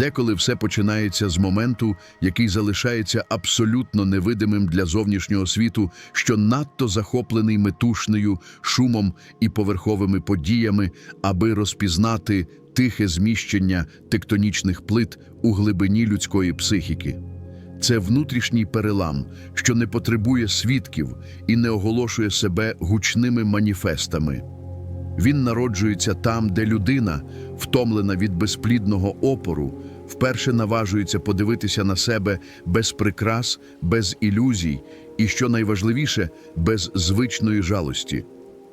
Деколи все починається з моменту, який залишається абсолютно невидимим для зовнішнього світу, що надто захоплений метушнею, шумом і поверховими подіями, аби розпізнати тихе зміщення тектонічних плит у глибині людської психіки. Це внутрішній перелам, що не потребує свідків і не оголошує себе гучними маніфестами. Він народжується там, де людина, втомлена від безплідного опору, вперше наважується подивитися на себе без прикрас, без ілюзій і, що найважливіше, без звичної жалості.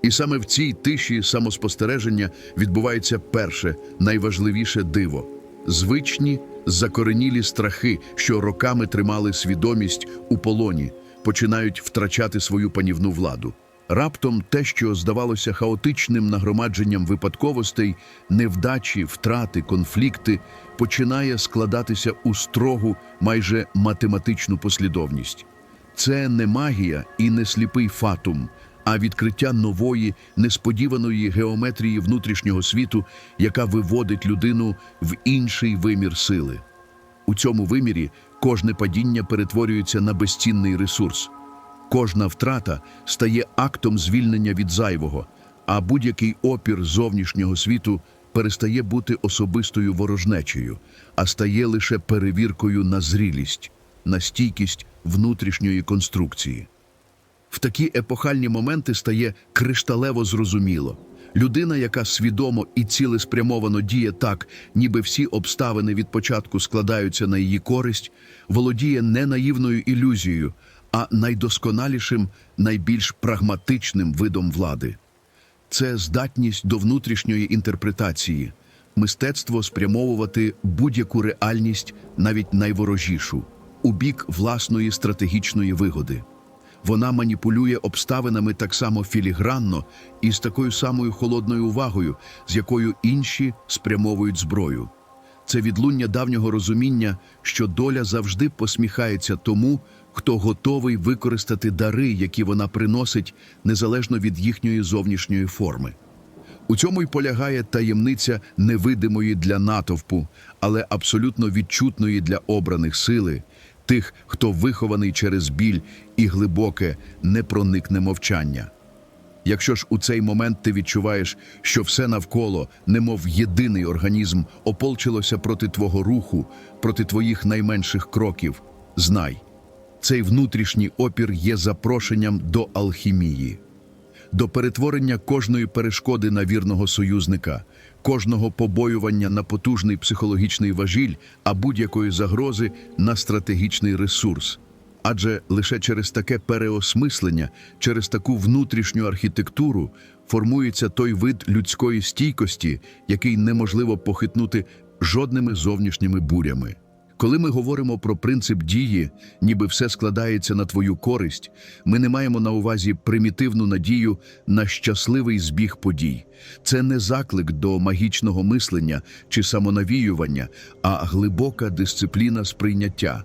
І саме в цій тиші самоспостереження відбувається перше, найважливіше диво звичні, закоренілі страхи, що роками тримали свідомість у полоні, починають втрачати свою панівну владу. Раптом те, що здавалося хаотичним нагромадженням випадковостей, невдачі, втрати, конфлікти, починає складатися у строгу, майже математичну послідовність. Це не магія і не сліпий фатум, а відкриття нової, несподіваної геометрії внутрішнього світу, яка виводить людину в інший вимір сили. У цьому вимірі кожне падіння перетворюється на безцінний ресурс. Кожна втрата стає актом звільнення від зайвого, а будь-який опір зовнішнього світу перестає бути особистою ворожнечею, а стає лише перевіркою на зрілість, на стійкість внутрішньої конструкції. В такі епохальні моменти стає кришталево зрозуміло. Людина, яка свідомо і цілеспрямовано діє так, ніби всі обставини від початку складаються на її користь, володіє не наївною ілюзією, а найдосконалішим, найбільш прагматичним видом влади. Це здатність до внутрішньої інтерпретації, мистецтво спрямовувати будь-яку реальність, навіть найворожішу, у бік власної стратегічної вигоди. Вона маніпулює обставинами так само філігранно і з такою самою холодною увагою, з якою інші спрямовують зброю. Це відлуння давнього розуміння, що доля завжди посміхається тому, хто готовий використати дари, які вона приносить, незалежно від їхньої зовнішньої форми. У цьому й полягає таємниця невидимої для натовпу, але абсолютно відчутної для обраних сили, тих, хто вихований через біль і глибоке, непроникне мовчання. Якщо ж у цей момент ти відчуваєш, що все навколо, немов єдиний організм, ополчилося проти твого руху, проти твоїх найменших кроків, знай, цей внутрішній опір є запрошенням до алхімії, до перетворення кожної перешкоди на вірного союзника, кожного побоювання на потужний психологічний важіль, а будь-якої загрози на стратегічний ресурс. Адже лише через таке переосмислення, через таку внутрішню архітектуру формується той вид людської стійкості, який неможливо похитнути жодними зовнішніми бурями. Коли ми говоримо про принцип дії, ніби все складається на твою користь, ми не маємо на увазі примітивну надію на щасливий збіг подій. Це не заклик до магічного мислення чи самонавіювання, а глибока дисципліна сприйняття.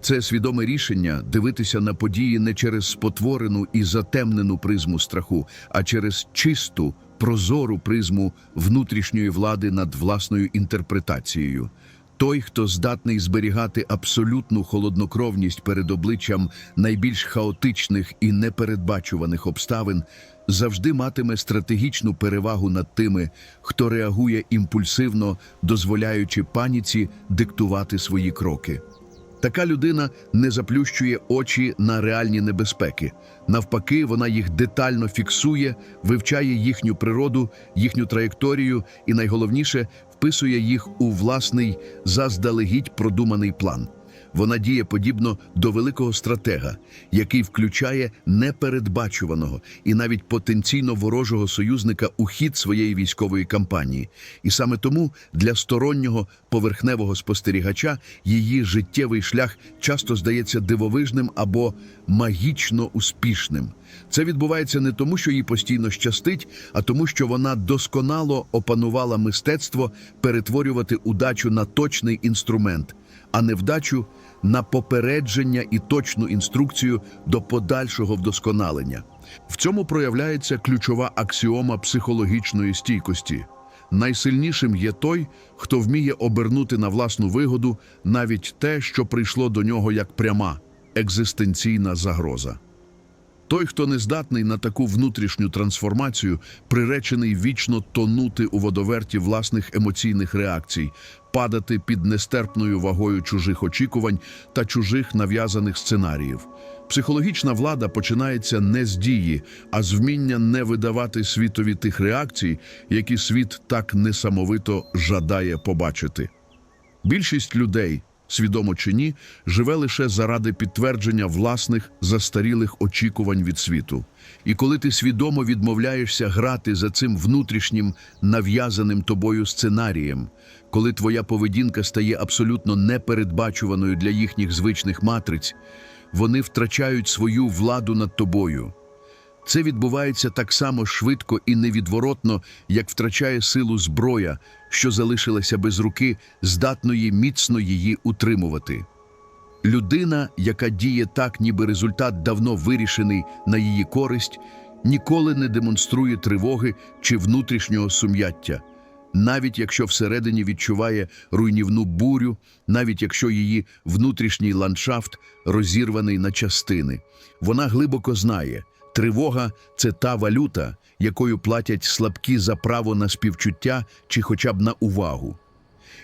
Це свідоме рішення дивитися на події не через спотворену і затемнену призму страху, а через чисту, прозору призму внутрішньої влади над власною інтерпретацією. Той, хто здатний зберігати абсолютну холоднокровність перед обличчям найбільш хаотичних і непередбачуваних обставин, завжди матиме стратегічну перевагу над тими, хто реагує імпульсивно, дозволяючи паніці диктувати свої кроки. Така людина не заплющує очі на реальні небезпеки. Навпаки, вона їх детально фіксує, вивчає їхню природу, їхню траєкторію і, найголовніше, вписує їх у власний заздалегідь продуманий план. Вона діє подібно до великого стратега, який включає непередбачуваного і навіть потенційно ворожого союзника у хід своєї військової кампанії. І саме тому для стороннього поверхневого спостерігача її життєвий шлях часто здається дивовижним або магічно успішним. Це відбувається не тому, що їй постійно щастить, а тому, що вона досконало опанувала мистецтво перетворювати удачу на точний інструмент, а невдачу на попередження і точну інструкцію до подальшого вдосконалення. В цьому проявляється ключова аксіома психологічної стійкості. найсильнішим є той, хто вміє обернути на власну вигоду навіть те, що прийшло до нього як пряма екзистенційна загроза. Той, хто не здатний на таку внутрішню трансформацію, приречений вічно тонути у водоверті власних емоційних реакцій, падати під нестерпною вагою чужих очікувань та чужих нав'язаних сценаріїв. Психологічна влада починається не з дії, а з вміння не видавати світові тих реакцій, які світ так несамовито жадає побачити. Більшість людей, свідомо чи ні, живе лише заради підтвердження власних застарілих очікувань від світу. І коли ти свідомо відмовляєшся грати за цим внутрішнім нав'язаним тобою сценарієм, коли твоя поведінка стає абсолютно непередбачуваною для їхніх звичних матриць, вони втрачають свою владу над тобою. Це відбувається так само швидко і невідворотно, як втрачає силу зброя, що залишилася без руки, здатної міцно її утримувати. Людина, яка діє так, ніби результат давно вирішений на її користь, ніколи не демонструє тривоги чи внутрішнього сум'яття, навіть якщо всередині відчуває руйнівну бурю, навіть якщо її внутрішній ландшафт розірваний на частини. Вона глибоко знає, тривога це та валюта, якою платять слабкі за право на співчуття чи хоча б на увагу.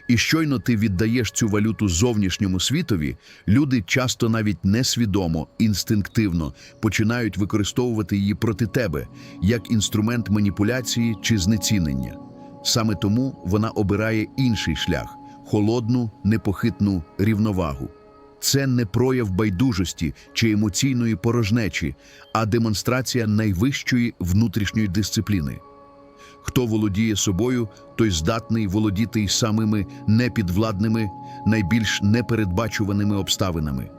І щойно ти віддаєш цю валюту зовнішньому світові, люди часто навіть несвідомо, інстинктивно починають використовувати її проти тебе як інструмент маніпуляції чи знецінення. Саме тому вона обирає інший шлях холодну, непохитну рівновагу. Це не прояв байдужості чи емоційної порожнечі, а демонстрація найвищої внутрішньої дисципліни. Хто володіє собою, той здатний володіти й самими непідвладними, найбільш непередбачуваними обставинами.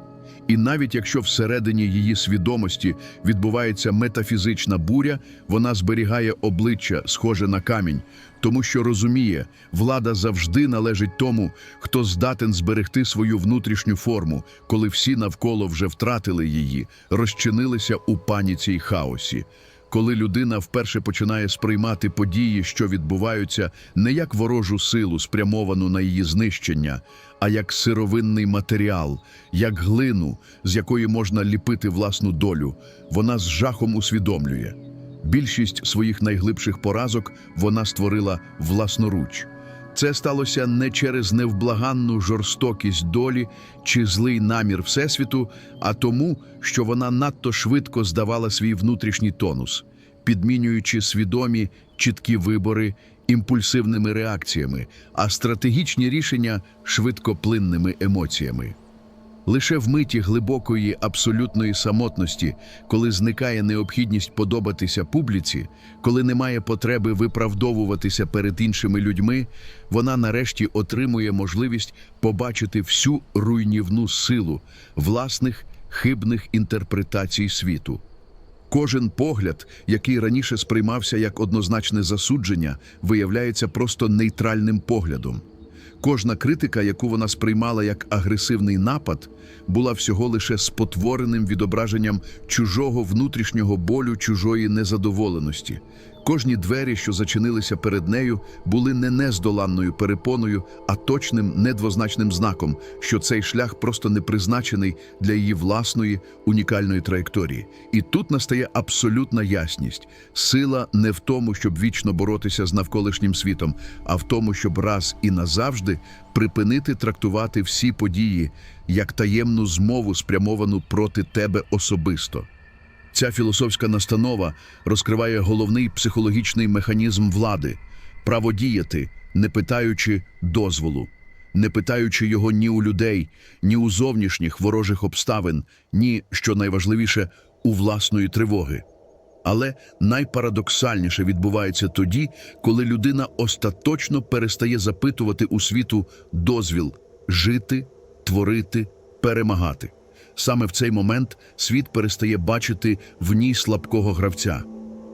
І навіть якщо всередині її свідомості відбувається метафізична буря, вона зберігає обличчя, схоже на камінь, тому що розуміє, влада завжди належить тому, хто здатен зберегти свою внутрішню форму, коли всі навколо вже втратили її, розчинилися у паніці й хаосі. Коли людина вперше починає сприймати події, що відбуваються, не як ворожу силу, спрямовану на її знищення, а як сировинний матеріал, як глину, з якої можна ліпити власну долю, вона з жахом усвідомлює. Більшість своїх найглибших поразок вона створила власноруч. Це сталося не через невблаганну жорстокість долі чи злий намір Всесвіту, а тому, що вона надто швидко здавала свій внутрішній тонус, підмінюючи свідомі чіткі вибори імпульсивними реакціями, а стратегічні рішення швидкоплинними емоціями. Лише в миті глибокої абсолютної самотності, коли зникає необхідність подобатися публіці, коли немає потреби виправдовуватися перед іншими людьми, вона нарешті отримує можливість побачити всю руйнівну силу власних хибних інтерпретацій світу. Кожен погляд, який раніше сприймався як однозначне засудження, виявляється просто нейтральним поглядом. Кожна критика, яку вона сприймала як агресивний напад, була всього лише спотвореним відображенням чужого внутрішнього болю, чужої незадоволеності. Кожні двері, що зачинилися перед нею, були не нездоланною перепоною, а точним недвозначним знаком, що цей шлях просто не призначений для її власної унікальної траєкторії. І тут настає абсолютна ясність. Сила не в тому, щоб вічно боротися з навколишнім світом, а в тому, щоб раз і назавжди припинити трактувати всі події як таємну змову, спрямовану проти тебе особисто. Ця філософська настанова розкриває головний психологічний механізм влади право діяти, не питаючи дозволу, не питаючи його ні у людей, ні у зовнішніх ворожих обставин, ні, що найважливіше, у власної тривоги. Але найпарадоксальніше відбувається тоді, коли людина остаточно перестає запитувати у світу дозвіл жити, творити, перемагати. Саме в цей момент світ перестає бачити в ній слабкого гравця.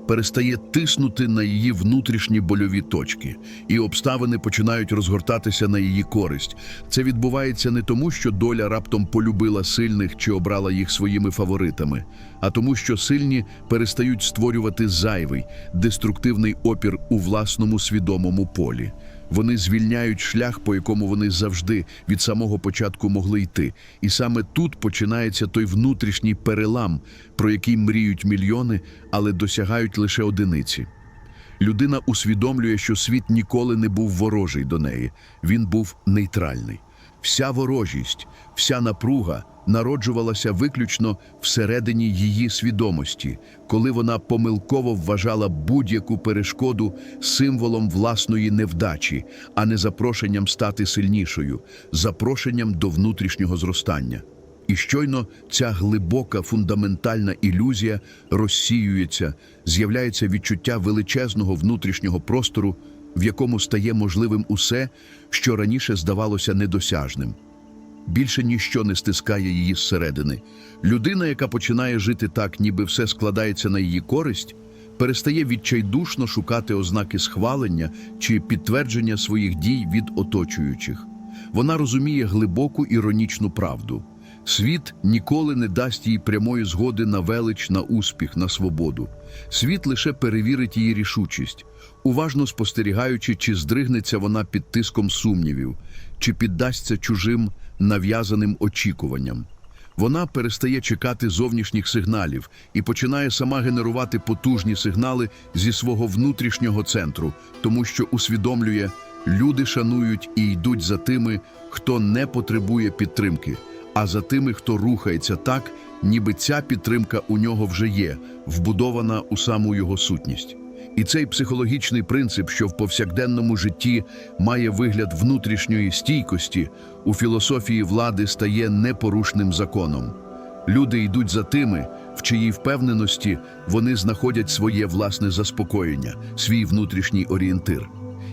перестає тиснути на її внутрішні больові точки, і обставини починають розгортатися на її користь. Це відбувається не тому, що доля раптом полюбила сильних чи обрала їх своїми фаворитами, а тому, що сильні перестають створювати зайвий, деструктивний опір у власному свідомому полі. Вони звільняють шлях, по якому вони завжди від самого початку могли йти. І саме тут починається той внутрішній перелам, про який мріють мільйони, але досягають лише одиниці. Людина усвідомлює, що світ ніколи не був ворожий до неї, він був нейтральний. Вся ворожість, вся напруга народжувалася виключно всередині її свідомості, коли вона помилково вважала будь-яку перешкоду символом власної невдачі, а не запрошенням стати сильнішою, запрошенням до внутрішнього зростання. І щойно ця глибока фундаментальна ілюзія розсіюється, з'являється відчуття величезного внутрішнього простору, в якому стає можливим усе, що раніше здавалося недосяжним. Більше ніщо не стискає її зсередини. Людина, яка починає жити так, ніби все складається на її користь, перестає відчайдушно шукати ознаки схвалення чи підтвердження своїх дій від оточуючих. Вона розуміє глибоку іронічну правду. Світ ніколи не дасть їй прямої згоди на велич, на успіх, на свободу. Світ лише перевірить її рішучість, уважно спостерігаючи, чи здригнеться вона під тиском сумнівів, чи піддасться чужим нав'язаним очікуванням. Вона перестає чекати зовнішніх сигналів і починає сама генерувати потужні сигнали зі свого внутрішнього центру, тому що усвідомлює, люди шанують і йдуть за тими, хто не потребує підтримки, а за тими, хто рухається так, ніби ця підтримка у нього вже є, вбудована у саму його сутність. І цей психологічний принцип, що в повсякденному житті має вигляд внутрішньої стійкості, у філософії влади стає непорушним законом. Люди йдуть за тими, в чиїй впевненості вони знаходять своє власне заспокоєння, свій внутрішній орієнтир.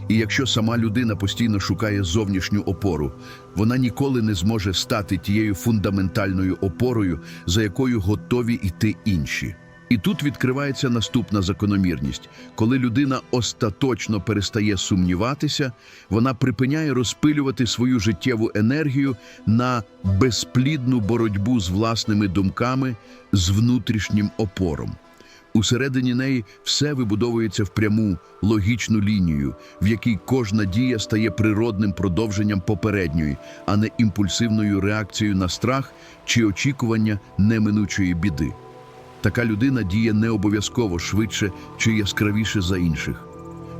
І якщо сама людина постійно шукає зовнішню опору, вона ніколи не зможе стати тією фундаментальною опорою, за якою готові йти інші. І тут відкривається наступна закономірність. Коли людина остаточно перестає сумніватися, вона припиняє розпилювати свою життєву енергію на безплідну боротьбу з власними думками, з внутрішнім опором. Усередині неї все вибудовується в пряму, логічну лінію, в якій кожна дія стає природним продовженням попередньої, а не імпульсивною реакцією на страх чи очікування неминучої біди. Така людина діє не обов'язково швидше чи яскравіше за інших.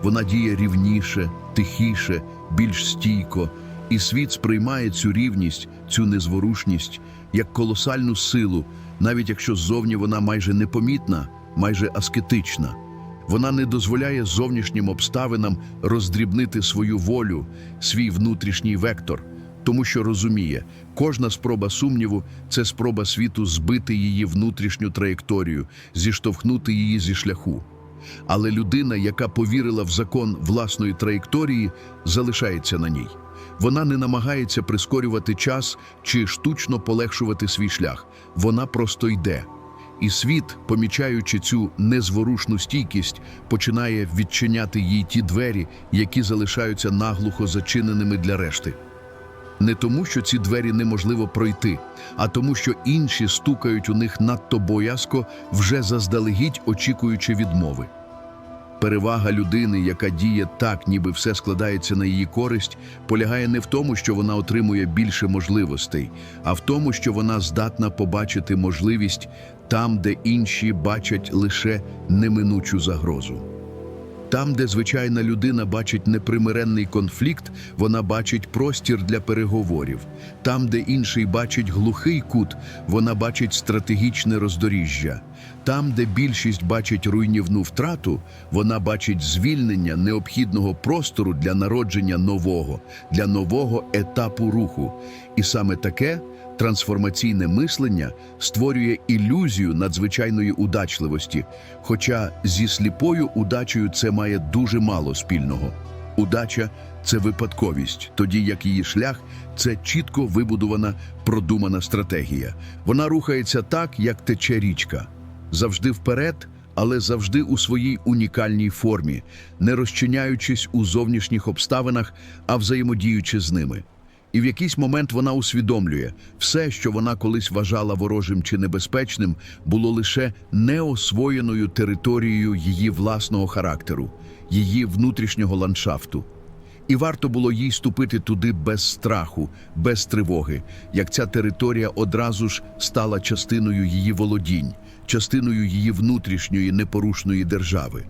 Вона діє рівніше, тихіше, більш стійко, і світ сприймає цю рівність, цю незворушність як колосальну силу, навіть якщо ззовні вона майже непомітна, майже аскетична. Вона не дозволяє зовнішнім обставинам роздрібнити свою волю, свій внутрішній вектор, тому що розуміє, кожна спроба сумніву це спроба світу збити її внутрішню траєкторію, зіштовхнути її зі шляху. Але людина, яка повірила в закон власної траєкторії, залишається на ній. Вона не намагається прискорювати час чи штучно полегшувати свій шлях. Вона просто йде. І світ, помічаючи цю незворушну стійкість, починає відчиняти їй ті двері, які залишаються наглухо зачиненими для решти. Не тому, що ці двері неможливо пройти, а тому, що інші стукають у них надто боязко, вже заздалегідь очікуючи відмови. Перевага людини, яка діє так, ніби все складається на її користь, полягає не в тому, що вона отримує більше можливостей, а в тому, що вона здатна побачити можливість там, де інші бачать лише неминучу загрозу. Там, де звичайна людина бачить непримиренний конфлікт, вона бачить простір для переговорів. Там, де інший бачить глухий кут, вона бачить стратегічне роздоріжжя. Там, де більшість бачить руйнівну втрату, вона бачить звільнення необхідного простору для народження нового, для нового етапу руху. І саме таке трансформаційне мислення створює ілюзію надзвичайної удачливості, хоча зі сліпою удачею це має дуже мало спільного. Удача це випадковість, тоді як її шлях це чітко вибудована, продумана стратегія. Вона рухається так, як тече річка, завжди вперед, але завжди у своїй унікальній формі, не розчиняючись у зовнішніх обставинах, а взаємодіючи з ними. І в якийсь момент вона усвідомлює, все, що вона колись вважала ворожим чи небезпечним, було лише неосвоєною територією її власного характеру, її внутрішнього ландшафту. І варто було їй ступити туди без страху, без тривоги, як ця територія одразу ж стала частиною її володінь, частиною її внутрішньої непорушної держави.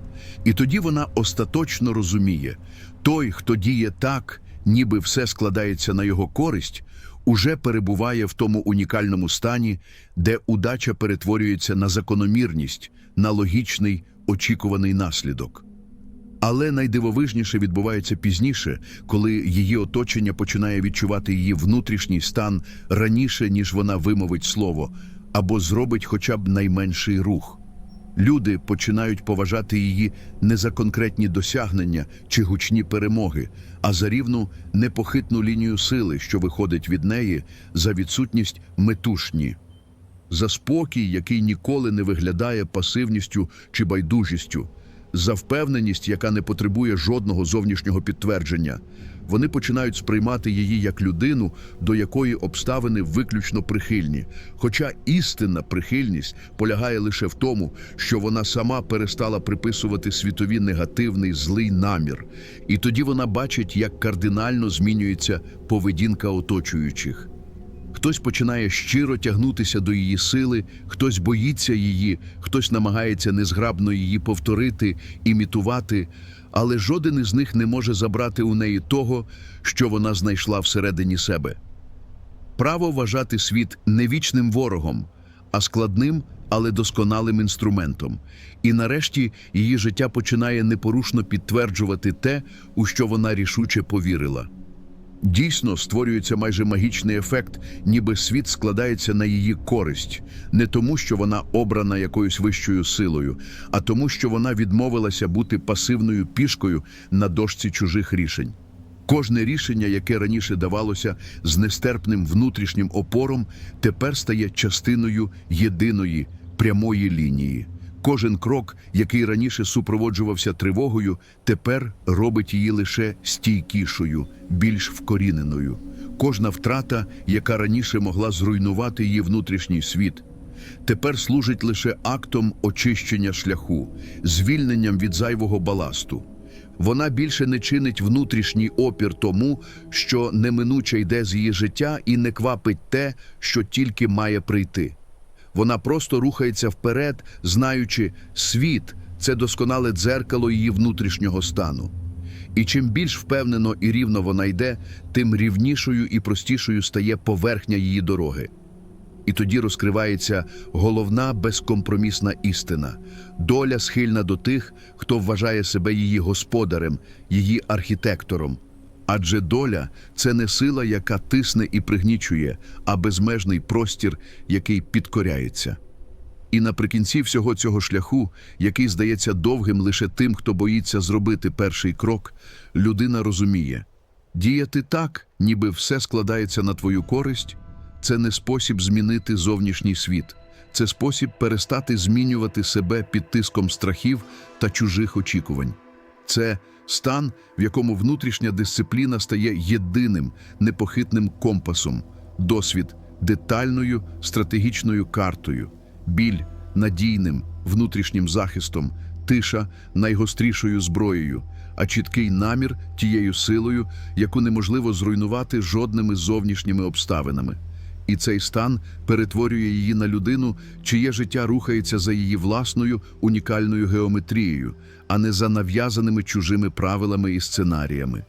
І тоді вона остаточно розуміє, той, хто діє так, ніби все складається на його користь, уже перебуває в тому унікальному стані, де удача перетворюється на закономірність, на логічний очікуваний наслідок. Але найдивовижніше відбувається пізніше, коли її оточення починає відчувати її внутрішній стан раніше, ніж вона вимовить слово, або зробить хоча б найменший рух. Люди починають поважати її не за конкретні досягнення чи гучні перемоги, а за рівну непохитну лінію сили, що виходить від неї, за відсутність метушні за спокій, який ніколи не виглядає пасивністю чи байдужістю, за впевненість, яка не потребує жодного зовнішнього підтвердження. Вони починають сприймати її як людину, до якої обставини виключно прихильні. Хоча істинна прихильність полягає лише в тому, що вона сама перестала приписувати світові негативний злий намір, і тоді вона бачить, як кардинально змінюється поведінка оточуючих. Хтось починає щиро тягнутися до її сили, хтось боїться її, хтось намагається незграбно її повторити, імітувати, але жоден із них не може забрати у неї того, що вона знайшла всередині себе. Право вважати світ не вічним ворогом, а складним, але досконалим інструментом. І нарешті її життя починає непорушно підтверджувати те, у що вона рішуче повірила. Дійсно створюється майже магічний ефект, ніби світ складається на її користь, не тому, що вона обрана якоюсь вищою силою, а тому, що вона відмовилася бути пасивною пішкою на дошці чужих рішень. Кожне рішення, яке раніше давалося з нестерпним внутрішнім опором, тепер стає частиною єдиної прямої лінії. Кожен крок, який раніше супроводжувався тривогою, тепер робить її лише стійкішою, більш вкоріненою. Кожна втрата, яка раніше могла зруйнувати її внутрішній світ, тепер служить лише актом очищення шляху, звільненням від зайвого баласту. Вона більше не чинить внутрішній опір тому, що неминуче йде з її життя і не квапить те, що тільки має прийти. Вона просто рухається вперед, знаючи, світ це досконале дзеркало її внутрішнього стану. І чим більш впевнено і рівно вона йде, тим рівнішою і простішою стає поверхня її дороги. І тоді розкривається головна безкомпромісна істина доля схильна до тих, хто вважає себе її господарем, її архітектором. Адже доля це не сила, яка тисне і пригнічує, а безмежний простір, який підкоряється. І наприкінці всього цього шляху, який здається довгим лише тим, хто боїться зробити перший крок, людина розуміє діяти так, ніби все складається на твою користь, це не спосіб змінити зовнішній світ, це спосіб перестати змінювати себе під тиском страхів та чужих очікувань. Це стан, в якому внутрішня дисципліна стає єдиним непохитним компасом, досвід детальною стратегічною картою, біль надійним внутрішнім захистом, тиша найгострішою зброєю, а чіткий намір тією силою, яку неможливо зруйнувати жодними зовнішніми обставинами. І цей стан перетворює її на людину, чиє життя рухається за її власною унікальною геометрією, а не за нав'язаними чужими правилами і сценаріями.